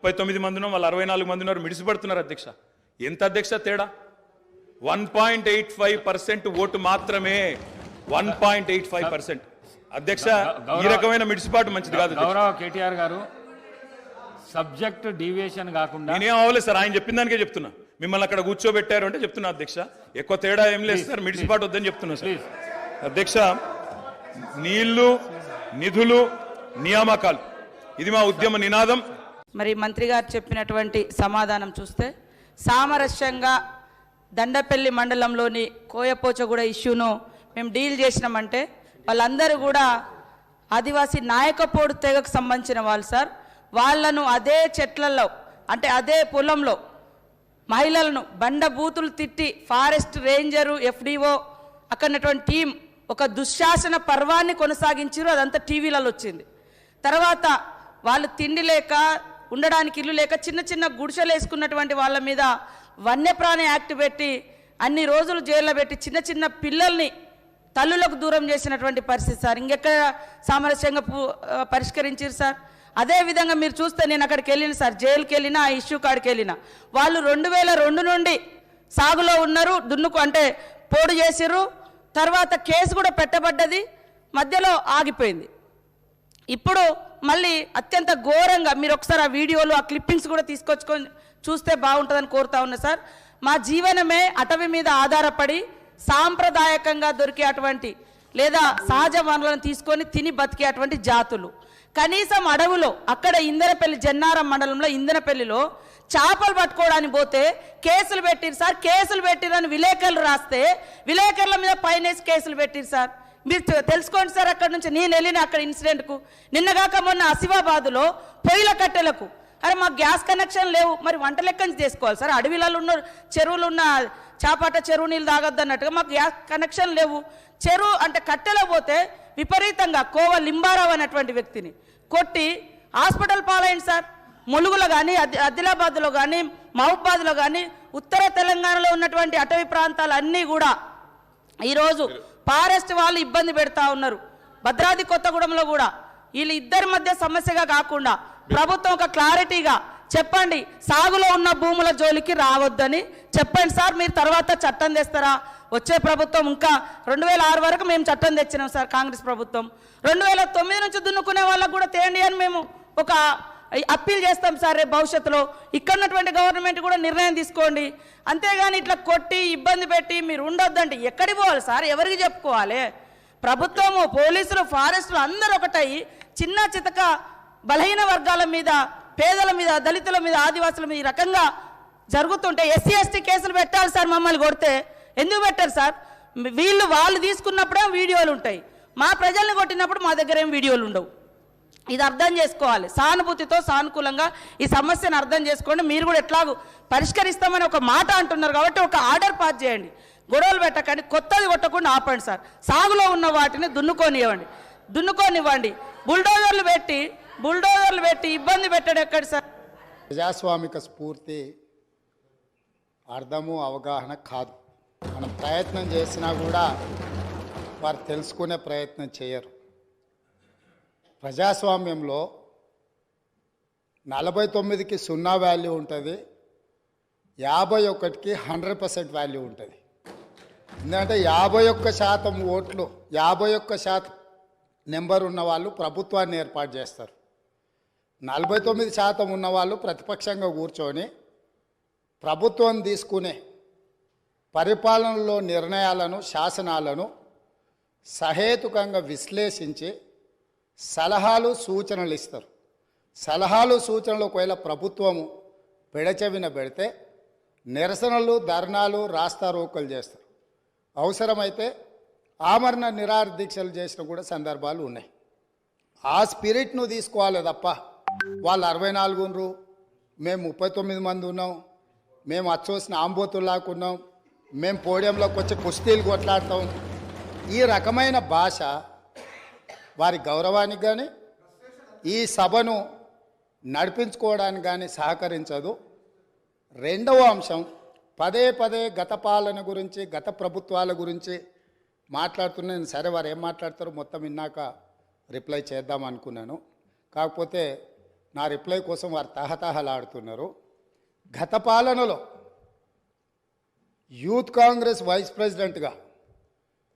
ముప్పై తొమ్మిది మంది ఉన్నాం వాళ్ళు అరవై నాలుగు మంది ఉన్నారు మిడిసిపడుతున్నారు అధ్యక్ష. ఎంత అధ్యక్ష తేడా? One point eight five percent vote మాత్రమే. One point eight five percent. అధ్యక్ష ఈ రకమైన మిడిసిపాటు మంచిది కాదు. గౌరవ కేటీఆర్ గారు సబ్జెక్ట్ డీవియేషన్ కాకుండా నేనేం అవ్వలేదు సార్ ఆయన చెప్పిన దానికే చెప్తున్నా. మిమ్మల్ని అక్కడ కూర్చోబెట్టారు అంటే చెప్తున్నా అధ్యక్ష. ఎక్కువ తేడా ఏం లేదు సార్ మిడిసిపాటు వద్దని చెప్తున్నా సార్. అధ్యక్ష నీళ్ళు నిధులు నియామకాలు. ఇది మా ఉద్యమ నినాదం. మరి మంత్రి గారు చెప్పినటువంటి సమాధానం చూస్తే సామరస్యంగా దండపల్లి మండలంలోని కోయపోచగూడ ఇష్యూను మేము డీల్ చేసినామంటే వాళ్ళందరూ కూడా ఆదివాసీ నాయకపోడు తెగకు సంబంధించిన వాళ్ళు సార్. వాళ్ళను అదే చెట్లలో అంటే అదే పొలంలో మహిళలను బండ బూతులు తిట్టి ఫారెస్ట్ రేంజరు ఎఫ్డిఓ అక్కడటువంటి టీం ఒక దుశ్శాసన పర్వాన్ని కొనసాగించారు అదంతా టీవీలలో వచ్చింది. తర్వాత వాళ్ళు తిండి లేక ఉండడానికి ఇల్లు లేక చిన్న చిన్న గుడిసెలు వేసుకున్నటువంటి వాళ్ళ మీద వన్యప్రాణి యాక్ట్ పెట్టి అన్ని రోజులు జైల్లో పెట్టి చిన్న చిన్న పిల్లల్ని తల్లులకు దూరం చేసినటువంటి పరిస్థితి సార్. ఇంకెక్కడ సామరస్యంగా పరిష్కరించారు సార్? అదే విధంగా మీరు చూస్తే నేను అక్కడికి వెళ్ళిన సార్ జైలుకి వెళ్ళినా ఆ ఇష్యూ కాడికి వెళ్ళినా వాళ్ళు రెండు వేల రెండు నుండి సాగులో ఉన్నారు దున్నుకు అంటే పోడు చేసిర్రు తర్వాత కేసు కూడా పెట్టబడ్డది మధ్యలో ఆగిపోయింది. ఇప్పుడు మళ్ళీ అత్యంత ఘోరంగా మీరు ఒకసారి ఆ వీడియోలు ఆ క్లిప్పింగ్స్ కూడా తీసుకొచ్చుకొని చూస్తే బాగుంటుందని కోరుతా ఉన్నా సార్. మా జీవనమే అటవీ మీద ఆధారపడి సాంప్రదాయకంగా దొరికే అటువంటి లేదా సహజ వనరులను తీసుకొని తిని బతికే అటువంటి జాతులు. కనీసం అడవులో అక్కడ ఇందనపల్లి జన్నారం మండలంలో ఇందనపల్లిలో చేపలు పట్టుకోవడానికి పోతే కేసులు పెట్టిరు సార్ కేసులు పెట్టిరని విలేకరులు రాస్తే విలేకరుల మీద పైనేసి కేసులు పెట్టిరు సార్. మీరు తెలుసుకోండి సార్ అక్కడ నుంచి నేను వెళ్ళిన అక్కడ ఇన్సిడెంట్కు నిన్నగాక మొన్న ఆసిఫాబాదులో పొయ్యిల కట్టెలకు. అరే మాకు గ్యాస్ కనెక్షన్ లేవు. మరి వంట లెక్క నుంచి చేసుకోవాలి సార్. అడవిలలో ఉన్న చెరువులు ఉన్న చాపాట చెరువు నీళ్ళు తాగొద్దు అన్నట్టుగా మాకు గ్యాస్ కనెక్షన్ లేవు. చెరువు అంటే కట్టెలో పోతే విపరీతంగా కోవ లింబారావు అనేటువంటి వ్యక్తిని కొట్టి హాస్పిటల్ పాలైంది సార్. ములుగులో కానీ ఆదిలాబాద్లో కానీ మహబాద్లో కానీ ఉత్తర తెలంగాణలో ఉన్నటువంటి అటవీ ప్రాంతాలన్నీ కూడా ఈరోజు ఫారెస్ట్ వాళ్ళు ఇబ్బంది పెడతా ఉన్నారు. భద్రాద్రి కొత్తగూడెంలో కూడా. వీళ్ళు ఇద్దరి మధ్య సమస్యగా కాకుండా ప్రభుత్వం ఒక క్లారిటీగా చెప్పండి సాగులో ఉన్న భూముల జోలికి రావద్దని చెప్పండి సార్ మీరు తర్వాత చట్టం తెస్తారా? వచ్చే ప్రభుత్వం ఇంకా రెండు వేల ఆరు వరకు మేము చట్టం తెచ్చినాం సార్ కాంగ్రెస్ ప్రభుత్వం. రెండు వేల తొమ్మిది నుంచి దున్నుకునే వాళ్ళకు కూడా తేండి అని మేము ఒక అప్పీల్ చేస్తాం సార్ రేపు భవిష్యత్తులో. ఇక్కడ ఉన్నటువంటి గవర్నమెంట్ కూడా నిర్ణయం తీసుకోండి. అంతేగాని ఇట్లా కొట్టి ఇబ్బంది పెట్టి మీరు ఉండొద్దంటే ఎక్కడికి పోవాలి సార్? ఎవరికి చెప్పుకోవాలి? ప్రభుత్వము పోలీసులు ఫారెస్టులు అందరూ ఒకటై చిన్న చితక బలహీన వర్గాల మీద పేదల మీద దళితుల మీద ఆదివాసుల మీద ఈ రకంగా జరుగుతుంటే ఎస్సీ ఎస్టీ కేసులు పెట్టాలి సార్ మమ్మల్ని కొడితే. ఎందుకు పెట్టారు సార్? వీళ్ళు వాళ్ళు తీసుకున్నప్పుడే వీడియోలు ఉంటాయి. మా ప్రజల్ని కొట్టినప్పుడు మా దగ్గర ఏం వీడియోలు ఉండవు. ఇది అర్థం చేసుకోవాలి. సానుభూతితో సానుకూలంగా ఈ సమస్యను అర్థం చేసుకోండి. మీరు కూడా ఎట్లాగూ పరిష్కరిస్తామని ఒక మాట అంటున్నారు కాబట్టి ఒక ఆర్డర్ పాస్ చేయండి. గొడవలు పెట్టకండి. కొత్తది కొట్టకుండా ఆపండి సార్. సాగులో ఉన్న వాటిని దున్నుకొనివ్వండి. దున్నుకోనివ్వండి. బుల్డోజర్లు పెట్టి బుల్డోజర్లు పెట్టి ఇబ్బంది పెట్టడం ఎక్కడ సార్? ప్రజాస్వామిక స్ఫూర్తి అర్థము అవగాహన కాదు. మనం ప్రయత్నం చేసినా కూడా వారు తెలుసుకునే ప్రయత్నం చేయరు. ప్రజాస్వామ్యంలో నలభై తొమ్మిదికి సున్నా వాల్యూ ఉంటుంది యాభై ఒకటికి హండ్రెడ్ పర్సెంట్ వాల్యూ ఉంటుంది. ఎందుకంటే యాభై ఒక్క శాతం ఓట్లు యాభై ఒక్క శాతం నెంబర్ ఉన్న వాళ్ళు ప్రభుత్వాన్ని ఏర్పాటు చేస్తారు. నలభై తొమ్మిది శాతం ఉన్నవాళ్ళు ప్రతిపక్షంగా కూర్చొని ప్రభుత్వం తీసుకునే పరిపాలనలో నిర్ణయాలను శాసనాలను సహేతుకంగా విశ్లేషించి సలహాలు సూచనలు ఇస్తారు. సలహాలు సూచనలు ఒకవేళ ప్రభుత్వము పెడచెవిన పెడితే నిరసనలు ధర్నాలు రాస్తారోకలు చేస్తారు. అవసరమైతే ఆమరణ నిరాదీక్షలు దీక్షలు చేసిన కూడా సందర్భాలు ఉన్నాయి. ఆ స్పిరిట్ను తీసుకోవాలి తప్ప వాళ్ళు అరవై నాలుగు మేము ముప్పై తొమ్మిది మంది ఉన్నాం మేము అచ్చోసిన ఆంబోతుల్లాకున్నాం మేము పోడియంలోకి వచ్చి కుస్తీలు కొట్లాడతాం. ఈ రకమైన భాష వారి గౌరవానికి కానీ ఈ సభను నడిపించుకోవడానికి కానీ సహకరించదు. రెండవ అంశం పదే పదే గత పాలన గురించి గత ప్రభుత్వాల గురించి మాట్లాడుతున్నాను సరే వారు ఏం మాట్లాడతారో మొత్తం విన్నాక రిప్లై చేద్దాం అనుకున్నాను. కాకపోతే నా రిప్లై కోసం వారు తహతహలాడుతున్నారు. గత పాలనలో యూత్ కాంగ్రెస్ వైస్ ప్రెసిడెంట్గా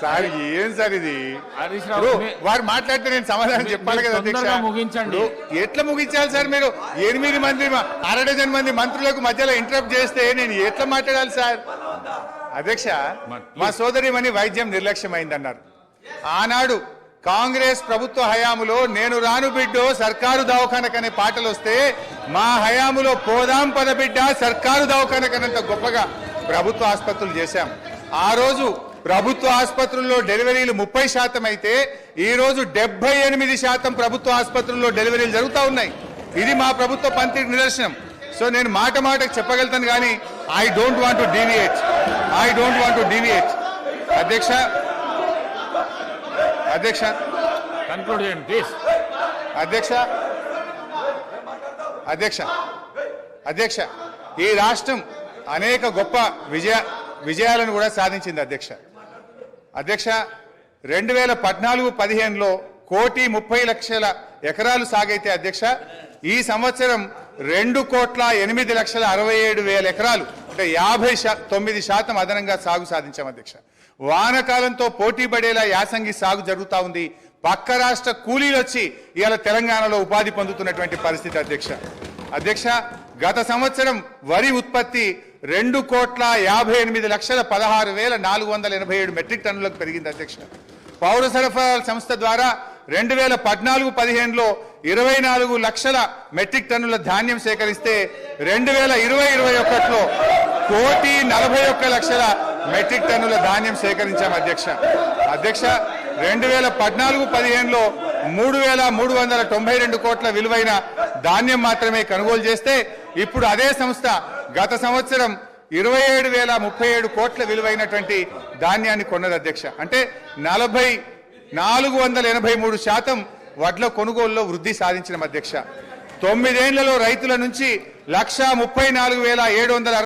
సార్ ఏం సార్ ఇది? హరీష్ రావు, ఇప్పుడు మీ- వారు మాట్లాడితే నేను సమాధానం చెప్పాలి కదా అధ్యక్ష. తొందరగా ముగించండి. ఇప్పుడు ఎట్లా ముగించాలి సార్ మీరు? ఎనిమిది మంది మ- అర డజన్ మంది మంత్రులకు మధ్యలో ఇంటరప్ట్ చేస్తే నేను ఎట్లా మాట్లాడాలి సార్? అధ్యక్ష మా సోదరి మని వైద్యం నిర్లక్ష్యమైందన్నారు. ఆనాడు కాంగ్రెస్ ప్రభుత్వ హయాములో నేను రాను బిడ్డో సర్కారు దవాఖానకనే పాటలు వస్తే మా హయాములో పోదాం పద బిడ్డ సర్కారు దవాఖానకనంత గొప్పగా ప్రభుత్వ ఆసుపత్రులు చేశాం. ఆ రోజు ప్రభుత్వ ఆసుపత్రుల్లో డెలివరీలు ముప్పై శాతం అయితే ఈ రోజు డెబ్బై ఎనిమిది శాతం ప్రభుత్వ ఆసుపత్రుల్లో డెలివరీలు జరుగుతూ ఉన్నాయి. ఇది మా ప్రభుత్వ పంతికి నిదర్శనం. సో నేను మాట మాటకు చెప్పగలుగుతాను కానీ I don't want to deviate I don't want to deviate అధ్యక్ష అధ్యక్ష. కన్క్లూడ్ చేయండి ప్లీజ్ అధ్యక్ష అధ్యక్ష అధ్యక్ష. ఈ రాష్ట్రం అనేక గొప్ప విజయ విజయాలను కూడా సాధించింది అధ్యక్ష. అధ్యక్ష రెండు వేల పద్నాలుగు పదిహేనులో కోటి ముప్పై లక్షల ఎకరాలు సాగైతే అధ్యక్ష ఈ సంవత్సరం రెండు కోట్ల ఎనిమిది లక్షల అరవై ఏడు వేల ఎకరాలు అంటే యాభై శా తొమ్మిది శాతం అదనంగా సాగు సాధించాం అధ్యక్ష. వానకాలంతో పోటీ పడేలా యాసంగి సాగు జరుగుతా ఉంది. పక్క రాష్ట్ర కూలీలు వచ్చి ఇవాళ తెలంగాణలో ఉపాధి పొందుతున్నటువంటి పరిస్థితి అధ్యక్ష. అధ్యక్ష గత సంవత్సరం వరి ఉత్పత్తి రెండు కోట్ల యాభై ఎనిమిది లక్షల పదహారు వేల నాలుగు వందల ఎనభై ఏడు మెట్రిక్ టన్నులకు పెరిగింది అధ్యక్ష. పౌర సరఫరాల సంస్థ ద్వారా రెండు వేల పద్నాలుగు పదిహేనులో ఇరవై నాలుగు లక్షల మెట్రిక్ టన్నుల ధాన్యం సేకరిస్తే రెండు వేల ఇరవై ఇరవై ఒకటిలో కోటి నలభై ఒక్క లక్షల మెట్రిక్ టన్నుల ధాన్యం సేకరించాం అధ్యక్ష. అధ్యక్ష రెండు వేల పద్నాలుగు పదిహేనులో మూడు వేల మూడు వందల తొంభై రెండు కోట్ల విలువైన ధాన్యం మాత్రమే కొనుగోలు చేస్తే ఇప్పుడు అదే సంస్థ గత సంవత్సరం ఇరవై ఏడు వేల ముప్పై ఏడు కోట్ల విలువైనటువంటి ధాన్యాన్ని కొన్నది అధ్యక్ష. అంటే నలభై నాలుగు వందల ఎనభై మూడు శాతం వడ్ల కొనుగోలులో వృద్ధి సాధించిన అధ్యక్ష. తొమ్మిదేళ్ళలో రైతుల నుంచి లక్ష ముప్పై నాలుగు వేల ఏడు వందల